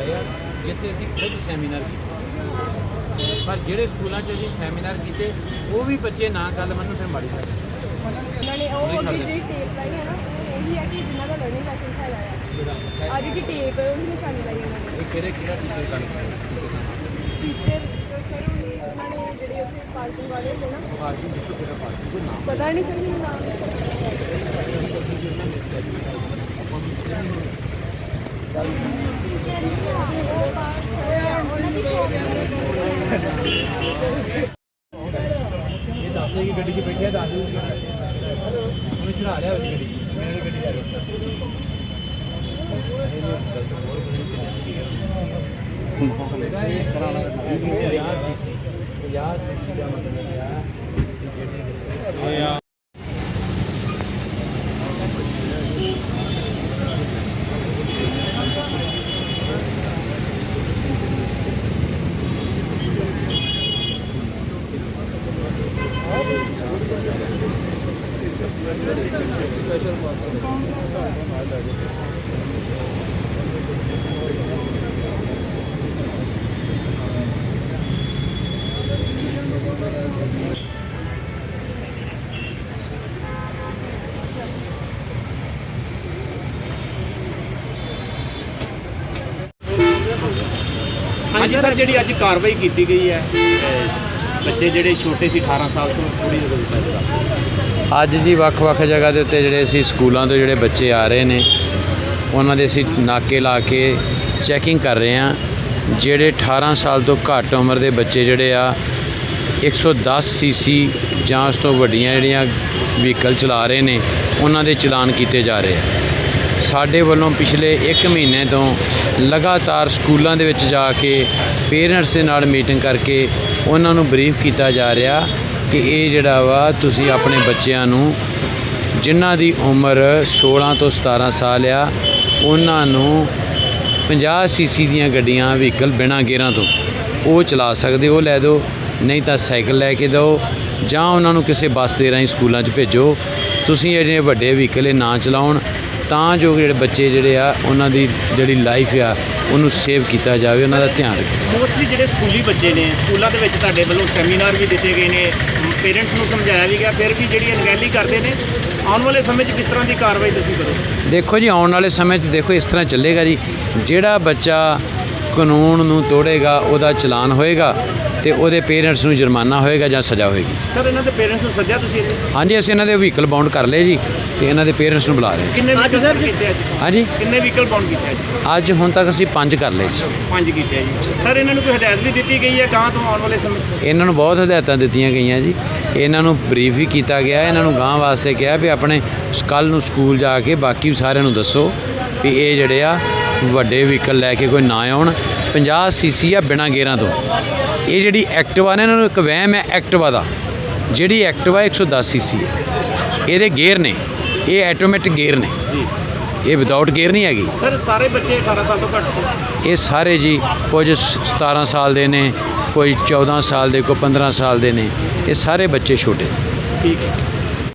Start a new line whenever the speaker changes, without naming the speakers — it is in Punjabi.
ਲਏ ਆ ਜਿੱਥੇ ਅਸੀਂ ਖੁਦ ਸੈਮੀਨਾਰ ਕੀਤੇ। ਪਰ ਜਿਹੜੇ ਸਕੂਲਾਂ 'ਚ ਅਸੀਂ ਸੈਮੀਨਾਰ ਕੀਤੇ ਉਹ ਵੀ ਬੱਚੇ ਨਾ ਗੱਲ ਮੰਨਣ ਫਿਰ ਮਾੜੀ ਗੱਲ।
ਉਹਨਾਂ ਨੇ ਉਹ। ਜਿਹੜੀ ਟੇਪ ਲਾਈ ਹੈ ਨਾ ਉਹੀ ਹੈ ਕਿ ਜਿਨ੍ਹਾਂ ਦਾ ਲਰਨਿੰਗ ਹੈਗਾ ਆ ਅੱਜ ਦੀ ਟੇਪ ਹੈ ਉਹਦੀ ਨਿਸ਼ਾਨੀ ਲਾਈ ਉਹਨਾਂ ਨੇ
ਇਹ ਕਿਹੜੇ ਕਿਹੜਾ ਟੀਚਰ ਗੱਲ
ਟੀਚਰ ਸਰ ਉਹਨਾਂ ਨੇ ਜਿਹੜੇ ਉੱਥੇ ਪਾਰਕਿੰਗ ਵਾਲੇ ਹੁੰਦੇ ਨਾ
ਪਾਰਟੀ ਵਿਸ਼ੂ ਕਿਹੜਾ ਪਾਰਟੀ ਕੋਈ ਨਾਮ?
ਪਤਾ ਨਹੀਂ ਸਰ ਮੈਨੂੰ ਨਾਮ।
ਇਹ ਦੱਸ ਗੱਡੀ 'ਚ ਬੈਠਿਆ ਦੱਸ ਦੇ ਉਹਨੂੰ ਚੜਾ ਲਿਆ ਉਹਦੀ ਗੱਡੀ ਮੇਰੀ ਗੱਡੀ ਆ ਇਹ ਕਰਾਣਾ 50 ਸੀਸੀ 50 ਸੀਸੀ ਦਾ ਮਤਲਬ ਹੈ। ਕਿ ਜਿਹੜੇ
ਹਾਂਜੀ ਸਰ ਜਿਹੜੀ ਅੱਜ ਕਾਰਵਾਈ ਕੀਤੀ ਗਈ ਹੈ। ਬੱਚੇ ਜਿਹੜੇ ਛੋਟੇ ਸੀ 18 ਸਾਲ ਤੋਂ ਥੋੜੀ ਜਿਹੀ ਗੱਲ
ਅੱਜ ਜੀ ਵੱਖ-ਵੱਖ ਜਗ੍ਹਾ ਦੇ ਉੱਤੇ ਜਿਹੜੇ ਅਸੀਂ ਸਕੂਲਾਂ ਤੋਂ ਜਿਹੜੇ ਬੱਚੇ ਆ ਰਹੇ ਨੇ, ਉਹਨਾਂ ਦੇ ਅਸੀਂ ਨਾਕੇ ਲਾ ਕੇ ਚੈਕਿੰਗ ਕਰ ਰਹੇ ਹਾਂ। ਜਿਹੜੇ 18 ਸਾਲ ਤੋਂ ਘੱਟ ਉਮਰ ਦੇ ਬੱਚੇ ਜਿਹੜੇ ਆ 110 ਸੀਸੀ ਜਾਂ ਉਸ ਤੋਂ ਵੱਡੀਆਂ ਜਿਹੜੀਆਂ ਵਹੀਕਲ ਚਲਾ ਰਹੇ ਨੇ, ਉਹਨਾਂ ਦੇ ਚਲਾਨ ਕੀਤੇ ਜਾ ਰਹੇ ਆ। ਸਾਡੇ ਵੱਲੋਂ ਪਿਛਲੇ 1 ਮਹੀਨੇ ਤੋਂ ਲਗਾਤਾਰ ਸਕੂਲਾਂ ਦੇ ਵਿੱਚ ਜਾ ਕੇ ਪੇਰੈਂਟਸ ਦੇ ਨਾਲ ਮੀਟਿੰਗ ਕਰਕੇ ਉਹਨਾਂ ਨੂੰ ਬਰੀਫ ਕੀਤਾ ਜਾ ਰਿਹਾ ਕਿ ਇਹ ਜਿਹੜਾ ਵਾ ਤੁਸੀਂ ਆਪਣੇ ਬੱਚਿਆਂ ਨੂੰ ਜਿਨ੍ਹਾਂ ਦੀ ਉਮਰ 16 ਤੋਂ 17 ਸਾਲ ਆ, ਉਹਨਾਂ ਨੂੰ 50 ਸੀਸੀ ਦੀਆਂ ਗੱਡੀਆਂ ਵਹੀਕਲ ਬਿਨਾਂ ਗੇਅਰਾਂ ਤੋਂ ਉਹ ਚਲਾ ਸਕਦੇ ਉਹ ਲੈ ਦਿਓ, ਨਹੀਂ ਤਾਂ ਸਾਈਕਲ ਲੈ ਕੇ ਦਿਓ ਜਾਂ ਉਹਨਾਂ ਨੂੰ ਕਿਸੇ ਬੱਸ ਦੇ ਰਾਹੀਂ ਸਕੂਲਾਂ 'ਚ ਭੇਜੋ। ਤੁਸੀਂ ਜਿਹੜੇ ਵੱਡੇ ਵਹੀਕਲ ਇਹ ਨਾ ਚਲਾਉਣ ਤਾਂ ਜੋ ਜਿਹੜੇ ਬੱਚੇ ਜਿਹੜੇ ਆ ਉਹਨਾਂ ਦੀ ਜਿਹੜੀ ਲਾਈਫ ਆ ਉਹਨੂੰ ਸੇਵ ਕੀਤਾ ਜਾਵੇ ਉਹਨਾਂ ਦਾ ਧਿਆਨ ਰੱਖੋ
ਮੋਸਟਲੀ ਜਿਹੜੇ ਸਕੂਲੀ ਬੱਚੇ ਨੇ ਸਕੂਲਾਂ ਦੇ ਵਿੱਚ ਤੁਹਾਡੇ ਵੱਲੋਂ ਸੈਮੀਨਾਰ ਵੀ ਦਿੱਤੇ ਗਏ ਨੇ ਪੇਰੈਂਟਸ ਨੂੰ ਸਮਝਾਇਆ ਵੀ ਗਿਆ ਫਿਰ ਵੀ ਜਿਹੜੀ ਅਣਗਹਿਲੀ ਕਰਦੇ ਨੇ ਆਉਣ ਵਾਲੇ ਸਮੇਂ 'ਚ ਕਿਸ ਤਰ੍ਹਾਂ ਦੀ ਕਾਰਵਾਈ ਤੁਸੀਂ ਕਰੋਗੇ?
ਦੇਖੋ ਜੀ ਆਉਣ ਵਾਲੇ ਸਮੇਂ 'ਚ ਦੇਖੋ ਇਸ ਤਰ੍ਹਾਂ ਚੱਲੇਗਾ ਜੀ। ਜਿਹੜਾ ਬੱਚਾ ਕਾਨੂੰਨ ਨੂੰ ਤੋੜੇਗਾ ਉਹਦਾ ਚਲਾਨ ਹੋਏਗਾ ਤੇ ਉਹਦੇ ਪੇਰੈਂਟਸ ਨੂੰ ਜੁਰਮਾਨਾ ਹੋਏਗਾ ਜਾਂ ਸਜ਼ਾ ਹੋਏਗੀ
ਸਰ ਇਹਨਾਂ ਦੇ ਪੇਰੈਂਟਸ ਨੂੰ ਸੱਦਿਆ ਤੁਸੀਂ?
ਹਾਂਜੀ ਅਸੀਂ ਇਹਨਾਂ ਦੇ ਵਹੀਕਲ ਬਾਉਂਡ ਕਰ ਲਏ ਜੀ ਤੇ ਇਹਨਾਂ ਦੇ ਪੇਰੈਂਟਸ ਨੂੰ ਬੁਲਾ ਰਹੇ ਹਾਂ।
ਕਿੰਨੇ ਵਹੀਕਲ ਸਰ ਕੀਤੇ ਅੱਜ
ਹਾਂਜੀ?
ਕਿੰਨੇ ਵਹੀਕਲ ਬਾਉਂਡ ਕੀਤੇ ਅੱਜ
ਅੱਜ ਹੁਣ ਤੱਕ ਅਸੀਂ ਪੰਜ ਕਰ ਲਏ ਜੀ।
ਪੰਜ ਕੀਤੇ ਆ ਜੀ। ਸਰ ਇਹਨਾਂ ਨੂੰ ਕੋਈ ਹਦਾਇਤ ਵੀ ਦਿੱਤੀ ਗਈ ਹੈ ਗਾਂ ਤੋਂ ਆਉਣ ਵਾਲੇ ਸਮੇਂ?
ਇਹਨਾਂ ਨੂੰ ਬਹੁਤ ਹਦਾਇਤਾਂ ਦਿੱਤੀਆਂ ਗਈਆਂ ਜੀ। ਇਹਨਾਂ ਨੂੰ ਬਰੀਫ ਵੀ ਕੀਤਾ ਗਿਆ ਇਹਨਾਂ ਨੂੰ ਗਾਂ ਵਾਸਤੇ ਕਿਹਾ ਵੀ ਆਪਣੇ ਕੱਲ ਨੂੰ ਸਕੂਲ ਜਾ ਕੇ ਬਾਕੀ ਸਾਰਿਆਂ ਨੂੰ ਦੱਸੋ ਵੀ ਇਹ ਜਿਹੜੇ ਆ ਵੱਡੇ ਵਹੀਕਲ ਲੈ ਕੇ ਕੋਈ ਨਾ ਆਉਣ। 50 ਸੀਸੀ ਆ ਬਿਨਾਂ ਗੇਅਰਾਂ ਤੋਂ। ਇਹ ਜਿਹੜੀ ਐਕਟਿਵਾ ਨੇ ਇਹਨਾਂ ਨੂੰ ਇੱਕ ਵਹਿਮ ਹੈ ਐਕਟਿਵਾ ਦਾ। ਜਿਹੜੀ ਐਕਟਿਵਾ 110 ਸੀਸੀ ਹੈ। ਇਹਦੇ ਗੇਅਰ ਨੇ। ਇਹ ਆਟੋਮੈਟਿਕ ਗੇਅਰ ਨੇ। ਇਹ ਵਿਦਆਊਟ ਗੇਅਰ ਨਹੀਂ ਹੈਗੀ।
ਸਰ ਸਾਰੇ ਬੱਚੇ 18 ਸਾਲ ਤੋਂ ਘੱਟ ਸੀ।
ਇਹ ਸਾਰੇ ਜੀ ਕੁਝ 17 ਸਾਲ ਦੇ ਨੇ ਕੋਈ 14 ਸਾਲ ਦੇ ਕੋਈ 15 ਸਾਲ ਦੇ ਨੇ। ਇਹ ਸਾਰੇ ਬੱਚੇ ਛੋਟੇ
ਠੀਕ ਹੈ।